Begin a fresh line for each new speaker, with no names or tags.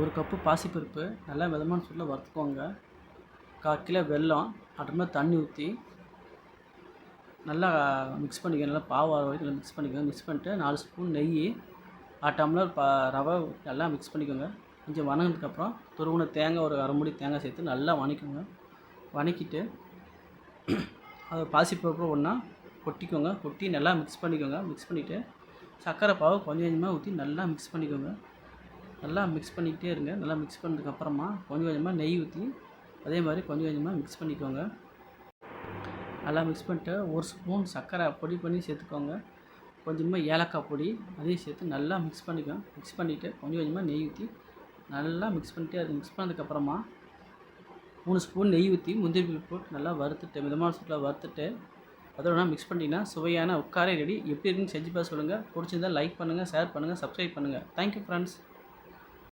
ஒரு கப்பு பாசிப்பருப்பு நல்லா விதமான சூட்டில் வறுத்துக்கோங்க. கால் கிலோ வெல்லம் அப்புறமா தண்ணி ஊற்றி நல்லா மிக்ஸ் பண்ணிக்க நல்லா பாவு வரைக்கும் நல்லா மிக்ஸ் பண்ணிக்கோங்க. மிக்ஸ் பண்ணிட்டு நாலு ஸ்பூன் நெய் அரை டம்ளர் ப ரவை நல்லா மிக்ஸ் பண்ணிக்கோங்க. கொஞ்சம் வணங்கினதுக்கப்புறம் துருவின தேங்காய் ஒரு அரை மூடி தேங்காய் சேர்த்து நல்லா வணக்கிக்கோங்க. வணக்கிட்டு அதை பாசிப்பருப்பு ஒன்றா கொட்டிக்கோங்க. கொட்டி நல்லா மிக்ஸ் பண்ணிக்கோங்க. மிக்ஸ் பண்ணிவிட்டு சர்க்கரை பாவு கொஞ்சம் கொஞ்சமாக ஊற்றி நல்லா மிக்ஸ் பண்ணிக்கோங்க. நல்லா மிக்ஸ் பண்ணிக்கிட்டே இருங்க. நல்லா மிக்ஸ் பண்ணதுக்கப்புறமா கொஞ்சம் கொஞ்சமாக நெய் ஊற்றி அதே மாதிரி கொஞ்சம் கொஞ்சமாக மிக்ஸ் பண்ணிக்கோங்க. நல்லா மிக்ஸ் பண்ணிட்டு ஒரு ஸ்பூன் சர்க்கரை பொடி பண்ணி சேர்த்துக்கோங்க. கொஞ்சமாக ஏலக்காய் பொடி அதையும் சேர்த்து நல்லா மிக்ஸ் பண்ணிக்கோங்க. மிக்ஸ் பண்ணிவிட்டு கொஞ்சம் கொஞ்சமாக நெய் ஊற்றி நல்லா மிக்ஸ் பண்ணிட்டு அது மிக்ஸ் பண்ணதுக்கப்புறமா மூணு ஸ்பூன் நெய் ஊற்றி முந்திரி பருப்பு போட்டு நல்லா வறுத்துட்டு மிதமான சூட்டில் வறுத்துட்டு அதோட மிக்ஸ் பண்ணிட்டீங்கன்னா சுவையான உட்காரே ரெடி. எப்படி இருக்குன்னு செஞ்சு பார்த்து சொல்லுங்கள் பிடிச்சிருந்தால் லைக் பண்ணுங்கள் ஷேர் பண்ணுங்கள் சப்ஸ்கிரைப் பண்ணுங்கள் தேங்க்யூ ஃப்ரெண்ட்ஸ்